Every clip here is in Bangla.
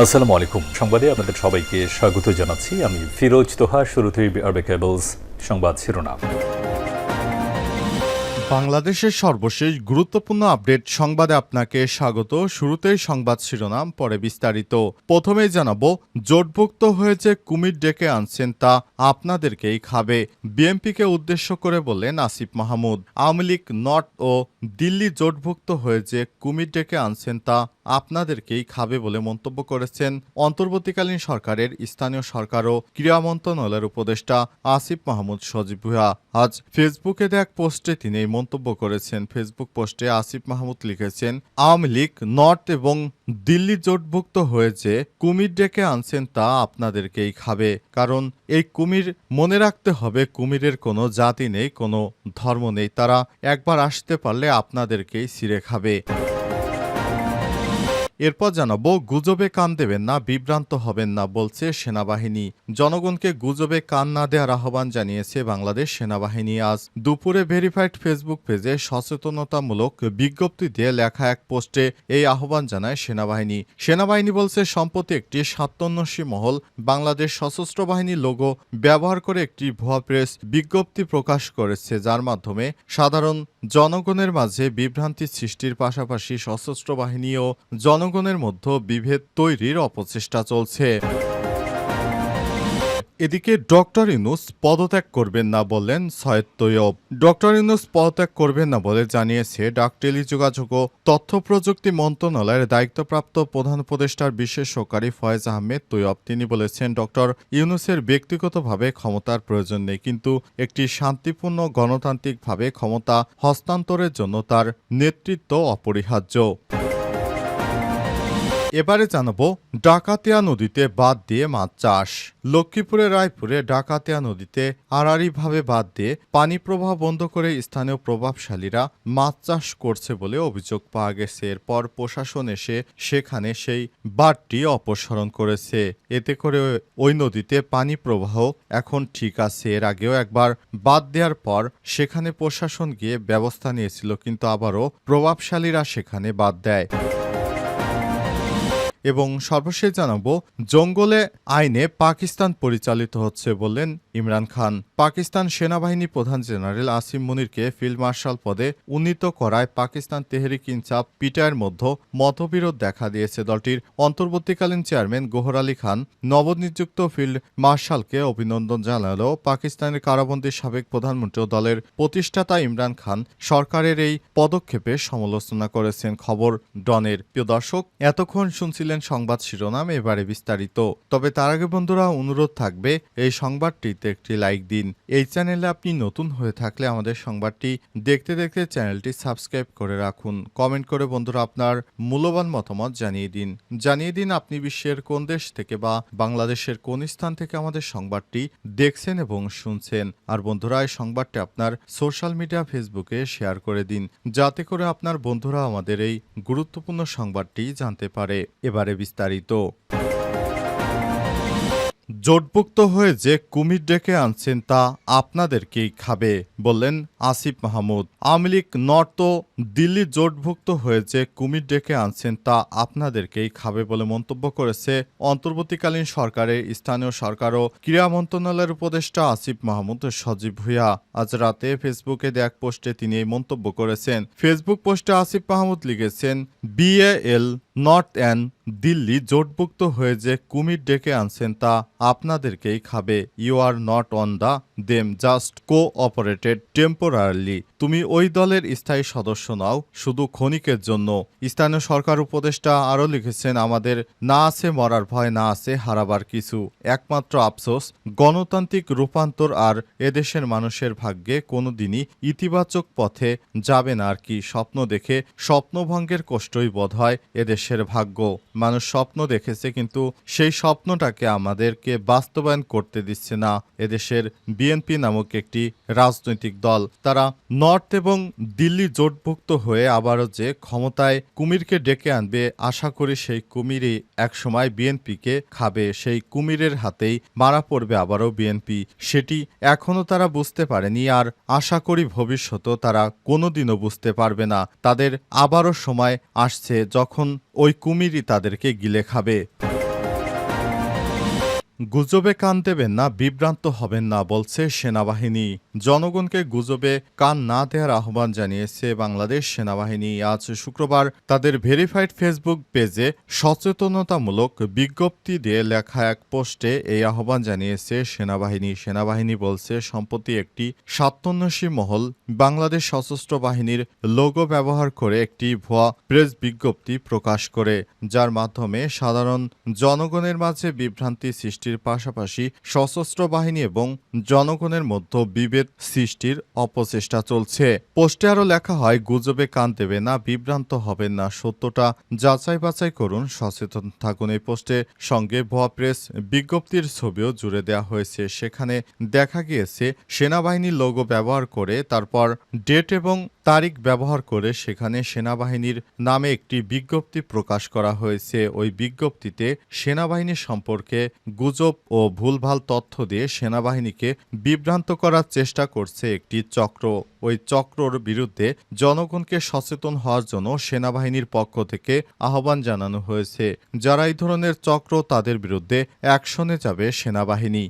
আসসালামু আলাইকুম। সংবাদে আপনাদের সবাইকে স্বাগত জানাচ্ছি। আমি ফিরোজ তোহা শুরুতেই আরবে কেবলস সংবাদ শিরোনাম। বাংলাদেশের সর্বশেষ গুরুত্বপূর্ণ আপডেট সংবাদে আপনাকে স্বাগত। শুরুতেই সংবাদ শিরোনাম, পরে বিস্তারিত। প্রথমেই জানাব, জোটভুক্ত হয়েছে কুমির ডেকে আনছেন তা আপনাদেরকেই খাবে। বিএনপিকে উদ্দেশ্য করে বললেন আসিফ মাহমুদ। আওয়ামী লীগ নর্থ ও দিল্লি জোটভুক্ত হয়েছে, কুমির ডেকে আনছেন তা আপনাদেরকেই খাবে বলে মন্তব্য করেছেন অন্তর্বর্তীকালীন সরকারের স্থানীয় সরকার ও ক্রীড়া মন্ত্রণালয়ের উপদেষ্টা আসিফ মাহমুদ সজীব ভুয়া আজ ফেসবুকে এক পোস্টে তিনি এই মন্তব্য করেছেন। ফেসবুক পোস্টে আসিফ মাহমুদ লিখেছেন, আওয়ামী লীগ নর্থ এবং দিল্লি জোটভুক্ত হয়েছে, কুমির ডেকে আনছেন তা আপনাদেরকেই খাবে। কারণ এই কুমির মনে রাখতে হবে, কুমিরের কোনো জাতি নেই, কোনো ধর্ম নেই। তারা একবার আসতে পারলে আপনাদেরকেই ছিঁড়ে খাবে। এরপর জানাব গুজবে কান দেবেন না, বিভ্রান্ত হবেন না বলছে সেনাবাহিনী। জনগণকে গুজবে কান না দেওয়ার আহ্বান জানিয়েছে বাংলাদেশ সেনাবাহিনী। আজ দুপুরে ভেরিফাইড ফেসবুক পেজে সচেতনতামূলক বিজ্ঞপ্তি দিয়ে লেখা এক পোস্টে এই আহ্বান জানায় সেনাবাহিনী। সেনাবাহিনী বলছে, সম্প্রতি একটি সাতান্নশী মহল বাংলাদেশ সশস্ত্র বাহিনী লোগো ব্যবহার করে একটি ভুয়া প্রেস বিজ্ঞপ্তি প্রকাশ করেছে, যার মাধ্যমে সাধারণ জনগণের মাঝে বিভ্রান্তি সৃষ্টির পাশাপাশি সশস্ত্র বাহিনী ও জনগণের মধ্যে বিভেদ তৈরির অপচেষ্টা চলছে। এদিকে ডক্টর ইনুস পদত্যাগ করবেন না বললেন সৈয়দ তৈয়ব। ডক্টর ইনুস পদত্যাগ করবেন না বলে জানিয়েছে ডাক টেলিযোগাযোগ ও তথ্য প্রযুক্তি মন্ত্রণালয়ের দায়িত্বপ্রাপ্ত প্রধান উপদেষ্টার বিশেষ সহকারী ফয়েজ আহমেদ তৈয়ব। তিনি বলেছেন, ডক্টর ইউনুসের ব্যক্তিগতভাবে ক্ষমতার প্রয়োজন নেই, কিন্তু একটি শান্তিপূর্ণ গণতান্ত্রিকভাবে ক্ষমতা হস্তান্তরের জন্য তার নেতৃত্ব অপরিহার্য। এবারে জানাব, ডাকাতিয়া নদীতে বাদ দিয়ে মাছ চাষ। লক্ষ্মীপুরের রায়পুরে ডাকাতিয়া নদীতে আড়াড়িভাবে বাদ দিয়ে পানি প্রবাহ বন্ধ করে স্থানীয় প্রভাবশালীরা মাছ চাষ করছে বলে অভিযোগ পাওয়া গেছে। এরপর প্রশাসন এসে সেখানে সেই বাঁধটি অপসারণ করেছে। এতে করে ওই নদীতে পানি প্রবাহ এখন ঠিক আছে। এর আগেও একবার বাদ দেওয়ার পর সেখানে প্রশাসন গিয়ে ব্যবস্থা নিয়েছিল, কিন্তু আবারও প্রভাবশালীরা সেখানে বাদ দেয়। এবং সর্বশেষ জানাব, জঙ্গলে আইনে পাকিস্তান পরিচালিত হচ্ছে বললেন ইমরান খান। পাকিস্তান সেনাবাহিনী প্রধান জেনারেল আসিম মুনিরকে ফিল্ড মার্শাল পদে উন্নীত করায় পাকিস্তান তেহরিক ইনসাফ পিটায়ের মধ্যে মতবিরোধ দেখা দিয়েছে দলটির। অন্তর্বর্তীকালীন চেয়ারম্যান গোহর আলী খান নবনিযুক্ত ফিল্ড মার্শালকে অভিনন্দন জানালেও পাকিস্তানের কারাবন্দী সাবেক প্রধানমন্ত্রী দলের প্রতিষ্ঠাতা ইমরান খান সরকারের এই পদক্ষেপে সমালোচনা করেছেন। খবর ডনের। প্রিয় দর্শক, এতক্ষণ শুনছিলেন সংবাদ শিরোনাম এবারে বিস্তারিত। তবে তার আগে বন্ধুরা, অনুরোধ থাকবে, এই সংবাদটিতে একটি লাইক দিন। এই চ্যানেলে আপনি নতুন হয়ে থাকলে আমাদের সংবাদটি দেখতে দেখতে চ্যানেলটি সাবস্ক্রাইব করে রাখুন। কমেন্ট করে বন্ধুরা আপনার মূল্যবান মতামত জানিয়ে দিন। জানিয়ে দিন আপনি বিশ্বের কোন দেশ থেকে বা বাংলাদেশের কোন স্থান থেকে আমাদের সংবাদটি দেখছেন এবং শুনছেন। আর বন্ধুরা, এই সংবাদটি আপনার সোশ্যাল মিডিয়া ফেসবুকে শেয়ার করে দিন। যাতে করে আপনার বন্ধুরা আমাদের এই গুরুত্বপূর্ণ সংবাদটি জানতে পারে। এবারে বিস্তারিত। জোটভুক্ত হয়ে যে কুমির ডেকে আনছেন তা আপনাদেরকেই খাবে, বললেন আসিফ মাহমুদ। আওয়ামী লীগ নর্থ দিল্লি জোটভুক্ত হয়ে যে কুমির ডেকে আনছেন তা আপনাদেরকেই খাবে বলে মন্তব্য করেছে অন্তর্বর্তীকালীন সরকারের স্থানীয় সরকার ও ক্রীড়া মন্ত্রণালয়ের উপদেষ্টা আসিফ মাহমুদ সজীব ভুইয়া। আজ রাতে ফেসবুকে এক পোস্টে তিনি এই মন্তব্য করেছেন। ফেসবুক পোস্টে আসিফ মাহমুদ লিখেছেন, বিএএল, নর্থ অ্যান্ড দিল্লি জোটভুক্ত হয়ে যে কুমির ডেকে আনছেন তা আপনাদেরকেই খাবে। You are not on the them just cooperated temporarily তুমি ওই দলের স্থায়ী সদস্য নাও, শুধু ক্ষণিকের জন্য। স্থানীয় সরকার উপদেষ্টা আরও লিখেছেন, আমাদের না আছে মরার ভয়, না আছে হারাবার কিছু। একমাত্র আফসোস, গণতান্ত্রিক রূপান্তর আর এদেশের মানুষের ভাগ্যে কোনোদিনই ইতিবাচক পথে যাবে না আর কি। স্বপ্ন দেখে স্বপ্নভঙ্গের কষ্টই বোধ হয় এদেশের ভাগ্য। মানুষ স্বপ্ন দেখেছে, কিন্তু সেই স্বপ্নটাকে আমাদেরকে বাস্তবায়ন করতে দিচ্ছে না। এদেশের বিএনপি নামক একটি রাজনৈতিক দল, তারা নর্থ এবং দিল্লি জোটভুক্ত হয়ে আবারও যে ক্ষমতায় কুমিরকে ডেকে আনবে, আশা করি সেই কুমিরই একসময় বিএনপিকে খাবে। সেই কুমিরের হাতেই মারা পড়বে আবারও বিএনপি সেটি এখনও তারা বুঝতে পারেনি আর আশা করি ভবিষ্যতেও তারা কোনোদিনও বুঝতে পারবে না। তাদের আবারও সময় আসছে যখন ওই কুমিরই তাদেরকে গিলে খাবে। গুজবে কান দেবেন না বিভ্রান্ত হবেন না বলছে সেনাবাহিনী। জনগণকে গুজবে কান না দেওয়ার আহ্বান জানিয়েছে বাংলাদেশ সেনাবাহিনী। আজ শুক্রবার তাদের ভেরিফাইড ফেসবুক পেজে সচেতনতামূলক বিজ্ঞপ্তি দিয়ে লেখা এক পোস্টে এই আহ্বান জানিয়েছে সেনাবাহিনী। সেনাবাহিনী বলছে, সম্প্রতি একটি সাতন্নসী মহল বাংলাদেশ সশস্ত্র বাহিনীর লোগো ব্যবহার করে একটি ভুয়া প্রেস বিজ্ঞপ্তি প্রকাশ করে, যার মাধ্যমে সাধারণ জনগণের মাঝে বিভ্রান্তি সৃষ্টির পাশাপাশি সশস্ত্র বাহিনী এবং জনগণের মধ্যে বিভেদ সৃষ্টির অপচেষ্টা চলছে। পোস্টে আরও লেখা হয়, গুজবে কান দেবে না, বিভ্রান্ত হবেন না, সত্যটা যাচাই বাছাই করুন, সচেতন থাকুন। এই পোস্টে সঙ্গে ভুয়া প্রেস বিজ্ঞপ্তির ছবিও জুড়ে দেওয়া হয়েছে। সেখানে দেখা গিয়েছে, সেনাবাহিনীর লোগো ব্যবহার করে তারপর ডেট এবং তারিখ ব্যবহার করে সেখানে সেনাবাহিনীর নামে একটি বিজ্ঞপ্তি প্রকাশ করা হয়েছে। ওই বিজ্ঞপ্তিতে সেনাবাহিনী সম্পর্কে গুজব ও ভুলভাল তথ্য দিয়ে সেনাবাহিনীকে বিভ্রান্ত করার চেষ্টা করছে একটি চক্র। ওই চক্রর বিরুদ্ধে জনগণকে সচেতন হওয়ার জন্য সেনাবাহিনীর পক্ষ থেকে আহ্বান জানানো হয়েছে। যারা এই ধরনের চক্র তাদের বিরুদ্ধে অ্যাকশনে যাবে সেনাবাহিনী।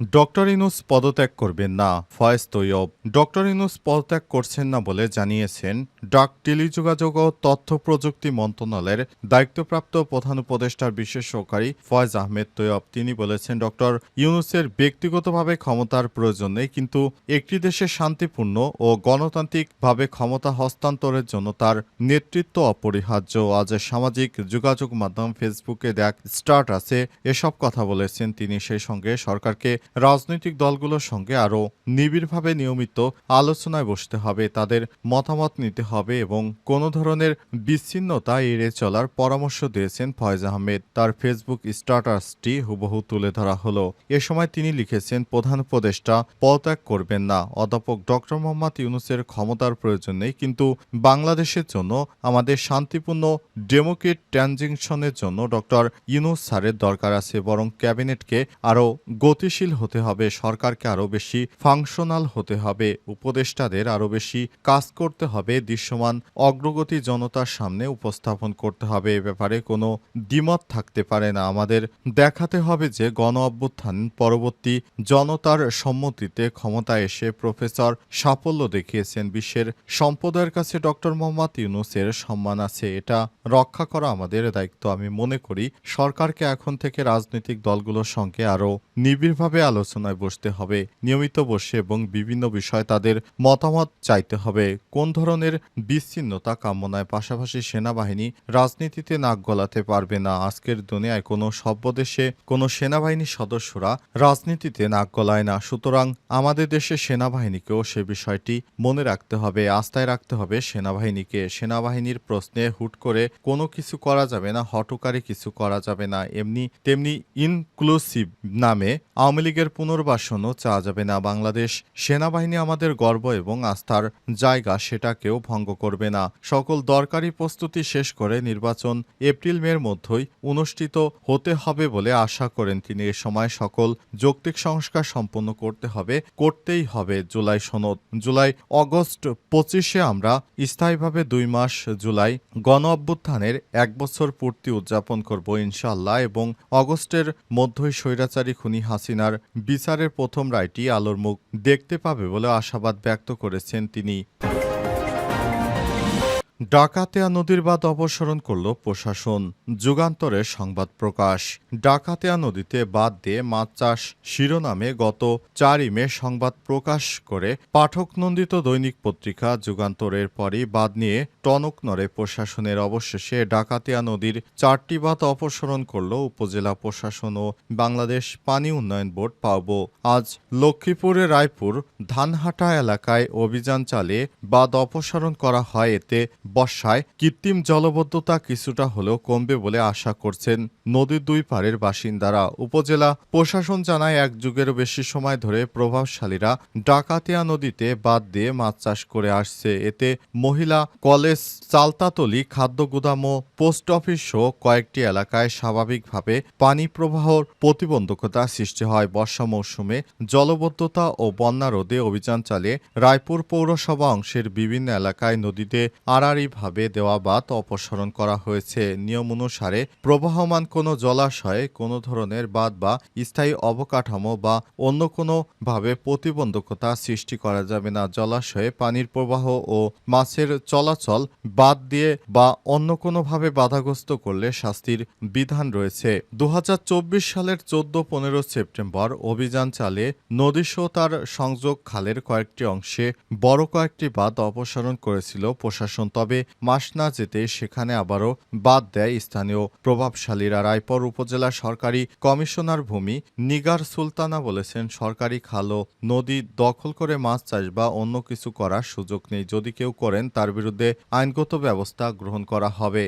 ডক্টর ইনুস পদত্যাগ করবেন না, ফয়েজ তৈয়ব। ডক্টর ইনুস পদত্যাগ করছেন না বলে জানিয়েছেন ডাক, টেলিযোগাযোগ ও তথ্য প্রযুক্তি মন্ত্রণালয়ের দায়িত্বপ্রাপ্ত প্রধান উপদেষ্টার বিশেষ সহকারী ফয়েজ আহমেদ তৈয়ব। তিনি বলেছেন, ডক্টর ইউনুসের ব্যক্তিগতভাবে ক্ষমতার প্রয়োজন নেই, কিন্তু একটি দেশে শান্তিপূর্ণ ও গণতান্ত্রিকভাবে ক্ষমতা হস্তান্তরের জন্য তার নেতৃত্ব অপরিহার্য। আজ সামাজিক যোগাযোগ মাধ্যম ফেসবুকে দেখ স্টার্ট আছে, এসব কথা বলেছেন। তিনি সেই সঙ্গে সরকারকে রাজনৈতিক দলগুলোর সঙ্গে আরও নিবিড়ভাবে নিয়মিত আলোচনায় বসতে হবে, তাদের মতামত নিতে হবে এবং কোনো ধরনের বিচ্ছিন্নতা এড়িয়ে চলার পরামর্শ দিয়েছেন ফয়েজ আহমেদ। তার ফেসবুক স্ট্যাটাসটি হুবহু তুলে ধরা হলো। এ সময় তিনি লিখেছেন, প্রধান উপদেষ্টা, পদত্যাগ করবেন না। অধ্যাপক ডক্টর মোহাম্মদ ইউনুসের ক্ষমতার প্রয়োজন নেই, কিন্তু বাংলাদেশের জন্য, আমাদের শান্তিপূর্ণ ডেমোক্রেট ট্রানজিশনের জন্য ডক্টর ইউনুস স্যারের দরকার আছে। বরং ক্যাবিনেটকে আরও গতিশীল হতে হবে, সরকারকে আরও বেশি ফাংশনাল হতে হবে, উপদেষ্টাদের আরও বেশি কাজ করতে হবে, দৃশ্যমান অগ্রগতি জনতার সামনে উপস্থাপন করতে হবে। এ ব্যাপারে কোনো দ্বিমত থাকতে পারে না। আমাদের দেখাতে হবে যে গণ অভ্যুত্থান পরবর্তী জনতার সম্মতিতে ক্ষমতা এসে প্রফেসর সাফল্য দেখিয়েছেন। বিশ্বের সম্প্রদায়ের কাছে ডক্টর মোহাম্মদ ইউনুসের সম্মান আছে। এটা রক্ষা করা আমাদের দায়িত্ব। আমি মনে করি সরকারকে এখন থেকে রাজনৈতিক দলগুলোর সঙ্গে আরও নিবিড়ভাবে আলোচনায় বসতে হবে, নিয়মিত বসে এবং বিভিন্ন বিষয় তাদের মতামত চাইতে হবে। কোন ধরনের বিচ্ছিন্নতা কামনায় পাশাপাশি সেনাবাহিনী রাজনীতিতে নাক গলাতে পারবে না? আজকের দুনিয়ায় কোনো সভ্য দেশে কোনো সেনাবাহিনীর সদস্যরা রাজনীতিতে নাক গলায় না। সুতরাং আমাদের দেশের সেনাবাহিনীকেও সে বিষয়টি মনে রাখতে হবে, আস্থায় রাখতে হবে সেনাবাহিনীকে। সেনাবাহিনীর প্রশ্নে হুট করে কোনো কিছু করা যাবে না, হটকারী কিছু করা যাবে না। এমনি, তেমনি ইনক্লুসিভ নামে আওয়ামী লীগের পুনর্বাসনও চাওয়া যাবে না। বাংলাদেশ সেনাবাহিনী আমাদের গর্ব এবং আস্থার জায়গা, সেটাকেও ভঙ্গ করবে না। সকল দরকারি প্রস্তুতি শেষ করে নির্বাচন এপ্রিল মের মধ্যেই অনুষ্ঠিত হতে হবে বলে আশা করেন তিনি। এ সময় সকল যৌক্তিক সংস্কার সম্পন্ন করতে হবে, করতেই হবে জুলাই সনদ। জুলাই অগস্ট পঁচিশে আমরা স্থায়ীভাবে দুই মাস জুলাই গণ অভ্যুত্থানের এক বছর পূর্তি উদযাপন করব ইনশাল্লাহ এবং অগস্টের মধ্যই স্বৈরাচারী খুনি হাসিনার বিচারের প্রথম রায়টি আলোর মুখ দেখতে পাবে বলে আশাবাদ ব্যক্ত করেছেন তিনি। ডাকাতেয়া নদীর বাঁধ অপসারণ করল প্রশাসন। যুগান্তরের সংবাদ প্রকাশ। ডাকাতেয়া নদীতে বাদ দিয়ে মাছ চাষ শিরোনামে গত চারই মে সংবাদ প্রকাশ করে পাঠক নন্দিত দৈনিক পত্রিকা যুগান্তরের পরই বাদ নিয়ে টনক নড়ে প্রশাসনের অবশেষে ডাকাতিয়া নদীর চারটি বাঁধ অপসারণ করল উপজেলা প্রশাসন ও বাংলাদেশ পানি উন্নয়ন বোর্ড পাব। আজ লক্ষ্মীপুরের রায়পুর ধানহাটা এলাকায় অভিযান চালিয়ে বাঁধ অপসারণ করা হয়। এতে বর্ষায় কৃত্রিম জলবদ্ধতা কিছুটা হলেও কমবে বলে আশা করছেন নদীর দুই পাড়ের বাসিন্দারা। উপজেলা প্রশাসন জানায়, এক যুগেরও বেশি সময় ধরে প্রভাবশালীরা ডাকাতিয়া নদীতে বাদ দিয়ে মাছ চাষ করে আসছে। এতে মহিলা কলেজ চালতাতলি, খাদ্য গুদাম ও পোস্ট অফিস সহ কয়েকটি এলাকায় স্বাভাবিকভাবে পানি প্রবাহর প্রতিবন্ধকতা সৃষ্টি হয়। বর্ষা মৌসুমে জলবদ্ধতা ও বন্যা রোধে অভিযান চালিয়ে রায়পুর পৌরসভা অংশের বিভিন্ন এলাকায় নদীতে আড়াআড়ি সরকারিভাবে দেওয়া বাঁধ অপসারণ করা হয়েছে। নিয়ম অনুসারে প্রবাহমান কোনো জলাশয়ে কোনো ধরনের বাঁধ বা স্থায়ী অবকাঠামো বা অন্য কোনোভাবে প্রতিবন্ধকতা সৃষ্টি করা যাবে না। জলাশয়ে পানির প্রবাহ ও মাছের চলাচল বাদ দিয়ে বা অন্য কোনোভাবে বাধাগ্রস্ত করলে শাস্তির বিধান রয়েছে। দু হাজার চব্বিশ সালের চোদ্দ পনেরো সেপ্টেম্বর অভিযান চালিয়ে নদীসহ তার সংযোগ খালের কয়েকটি অংশে বড় কয়েকটি বাঁধ অপসারণ করেছিল প্রশাসন। তবে মাস না যেতে সেখানে আবারও বাদ দেয় স্থানীয় প্রভাবশালীরা। রায়পুর উপজেলা সরকারি কমিশনার ভূমি নিগার সুলতানা বলেছেন, সরকারি খাল ও নদী দখল করে মাছ চাষ বা অন্য কিছু করার সুযোগ নেই। যদি কেউ করেন, তার বিরুদ্ধে আইনগত ব্যবস্থা গ্রহণ করা হবে।